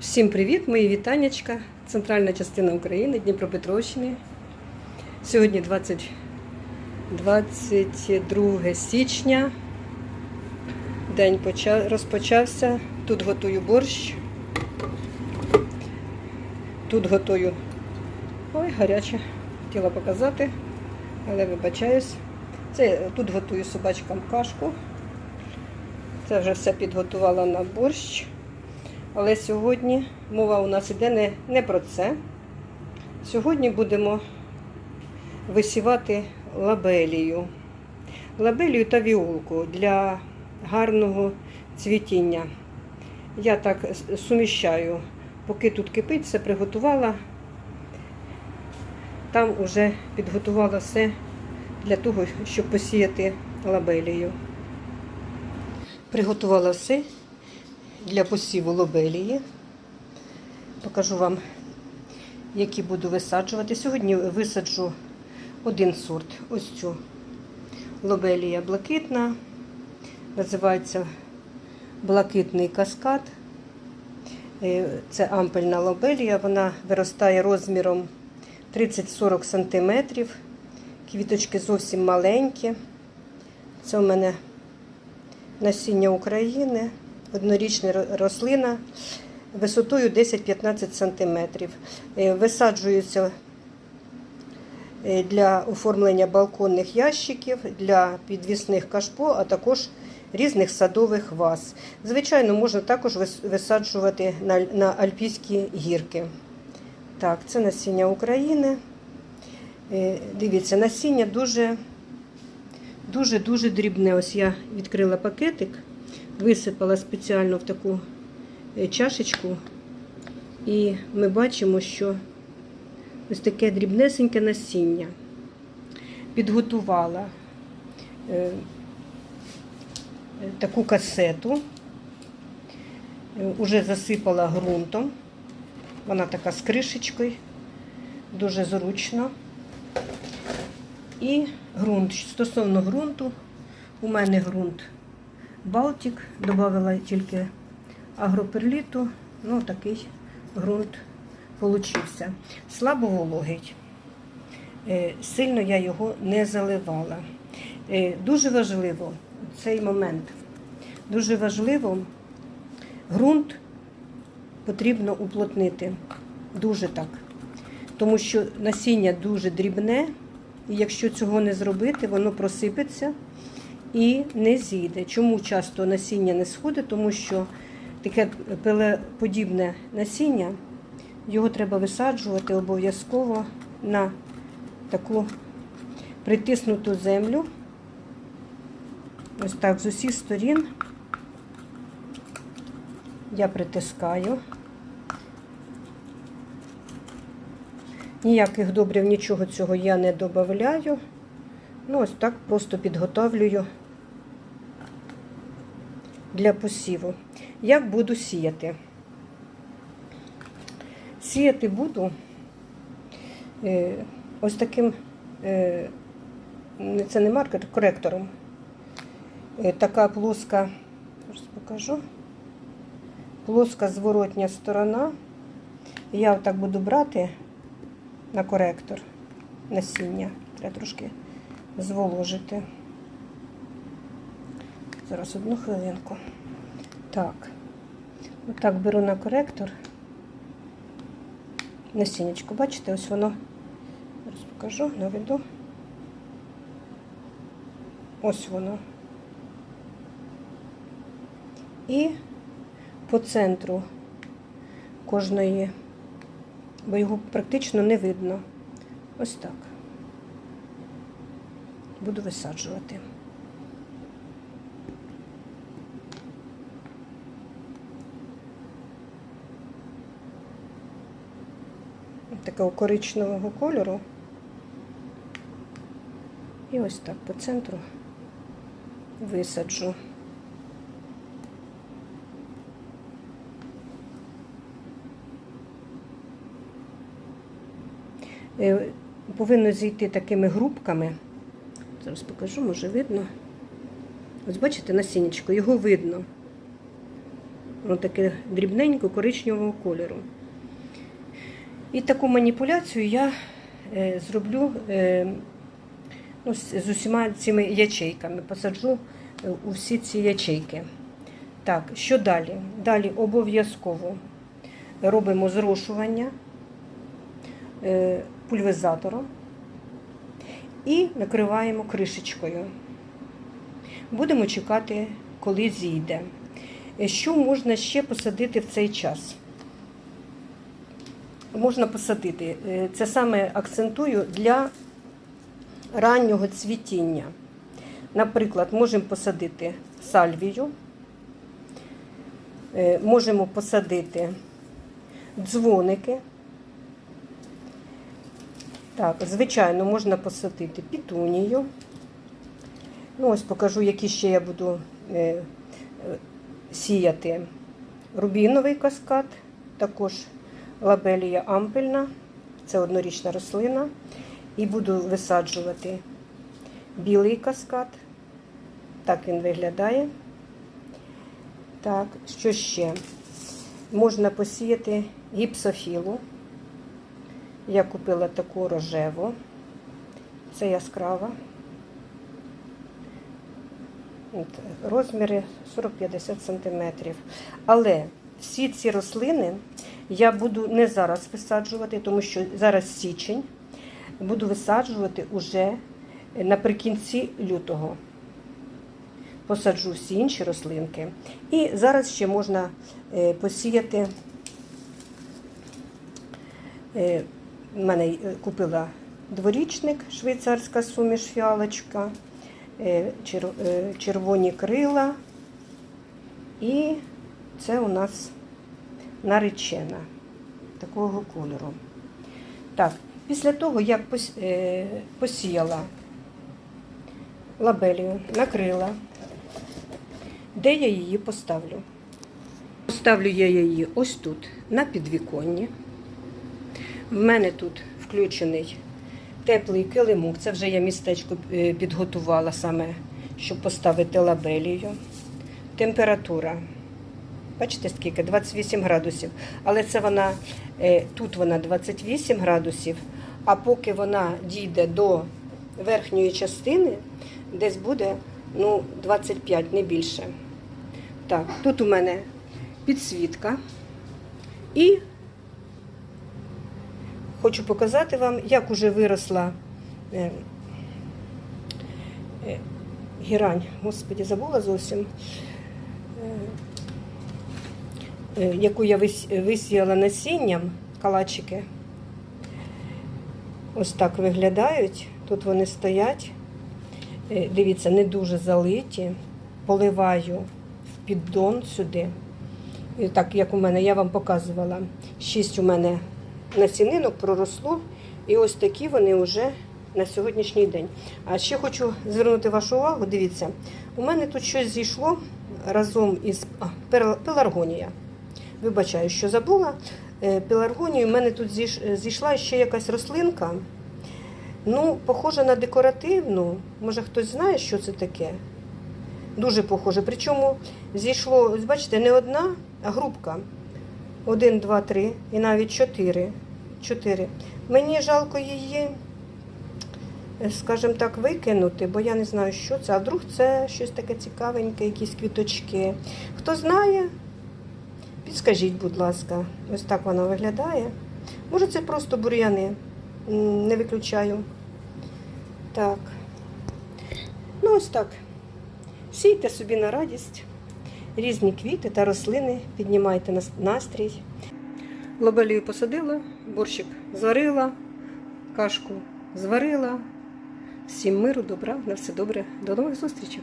Всім привіт, мої вітаннячка. Центральна частина України, Дніпропетровщини. Сьогодні 20, 22 січня. День поча- розпочався. Тут готую борщ. Тут готую. Ой, гаряче. Хотіла показати, але вибачаюсь. Це тут готую собачкам кашку. Це вже все підготувала на борщ. Але сьогодні мова у нас іде не, не про це. Сьогодні будемо висівати лабелію. Лабелію та віолку для гарного цвітіння. Я так суміщаю, поки тут кипить, все приготувала. Там вже підготувала все для того, щоб посіяти лабелію. Приготувала все для посіву лобелії. Покажу вам, які буду висаджувати. Сьогодні висаджу один сорт. Ось цю лобелія блакитна. Називається блакитний каскад. Е, Це ампельна лобелія. Вона виростає розміром 30-40 см. Квіточки зовсім маленькі. Це у мене насіння України однорічна рослина висотою 10-15 см. Висаджується е, для оформлення балконних ящиків, для підвісних кашпо, а також різних садових ваз. Звичайно, можна також висаджувати на, на альпійські гірки. Так, це насіння України. Е, Дивіться, насіння дуже дуже-дуже дрібне. Ось я відкрила пакетик висипала спеціально в таку е, чашечку, і ми бачимо, що ось таке дрібнесеньке насіння. Підготувала е, е, таку касету, уже засипала ґрунтом. Вона така з кришечкою, дуже зручно. І ґрунт. Стосовно ґрунту, у мене ґрунт Балтик, додала тільки агроперліту, ну такий ґрунт получився. Слабо вологий. Е, Сильно я його не заливала. Е, Дуже важливо цей момент. Дуже важливо ґрунт потрібно уплотнити. Дуже так. Тому що насіння дуже дрібне, і якщо цього не зробити, воно просипеться і не зійде. Чому часто насіння не сходить? Тому що таке пилеподібне насіння, його треба висаджувати обов'язково на таку притиснуту землю. Ось так з усіх сторін я притискаю. Ніяких добрив, нічого цього я не додаю. Ну, ось так просто підготовлюю для посіву. Як буду сіяти? Сіяти буду е, ось таким, е, це не маркер, коректором. Е, така плоска, зараз покажу, плоска зворотня сторона. Я отак буду брати на коректор насіння. Треба трошки зволожити. Зараз одну хвилинку. Так. Отак беру на коректор. Насіннячко, бачите, ось воно. Зараз покажу, наведу. Ось воно. І по центру кожної, бо його практично не видно. Ось так. Буду висаджувати. Такого коричневого кольору. І ось так по центру висаджу. Е, Повинно зійти такими грубками. Зараз покажу, може видно. Ось бачите насіннячко, його видно. воно таке дрібненько коричневого кольору. І таку маніпуляцію я е, зроблю е, ну, з, усіма цими ячейками. Посаджу е, у всі ці ячейки. Так, що далі? Далі обов'язково робимо зрошування пульверизатором і накриваємо кришечкою. Будемо чекати, коли зійде. Що можна ще посадити в цей час? Можна посадити. е, Це саме акцентую для раннього цвітіння. Наприклад, можемо посадити сальвію, е, можемо посадити дзвоники. Так, звичайно, можна посадити пітунію. Ну, ось покажу, які ще я буду е, сіяти. Рубіновий каскад, також лабелія ампельна, це однорічна рослина. І буду висаджувати білий каскад. Так він виглядає. Так, що ще? Можна посіяти гіпсофілу. Я купила таку рожеву. Це яскрава. Розміри 40-50 см. Але всі ці рослини я буду не зараз висаджувати, тому що зараз січень. Буду висаджувати уже наприкінці лютого. Посаджу всі інші рослинки. І зараз ще можна е, посіяти. Е, в мене е, купила дворічник, швейцарська суміш фіалочка, е, чер- е, червоні крила. І це у нас наречена такого кольору. Так, після того, як е, посіяла лабелію, накрила, де я її поставлю? Поставлю я її ось тут, на підвіконні. В мене тут включений теплий килимок. Це вже я містечко е, підготувала саме, щоб поставити лабелію. Температура. Бачите, скільки? 28 градусів. Але це вона, е, тут вона 28 градусів, а поки вона дійде до верхньої частини, десь буде ну, 25, не більше. Так, тут у мене підсвітка. І хочу показати вам, як уже виросла е, е, гірань. Господі, забула зовсім. Е, яку я висіяла насінням, калачики. Ось так виглядають. Тут вони стоять. Е, Дивіться, не дуже залиті. Поливаю в піддон сюди. І так, як у мене, я вам показувала. Шість у мене насінинок проросло. І ось такі вони вже на сьогоднішній день. А ще хочу звернути вашу увагу, дивіться, у мене тут щось зійшло разом із а, пеларгонія. Вибачаю, що забула. Е, Пеларгонію у мене тут зійшла ще якась рослинка. Ну, похожа на декоративну. Може хтось знає, що це таке? Дуже похоже. Причому зійшло, бачите, не одна, а групка. Один, два, три і навіть чотири. Чотири. Мені жалко її, е, скажімо так, викинути, бо я не знаю, що це. А вдруг це щось таке цікавеньке, якісь квіточки. Хто знає, підскажіть, будь ласка, ось так вона виглядає. Може, це просто бур'яни. Не виключаю. Так. Ну, ось так. Сійте собі на радість. Різні квіти та рослини, піднімайте настрій. Лобелію посадила, борщик зварила, кашку зварила. Всім миру, добра, на все добре. До нових зустрічей!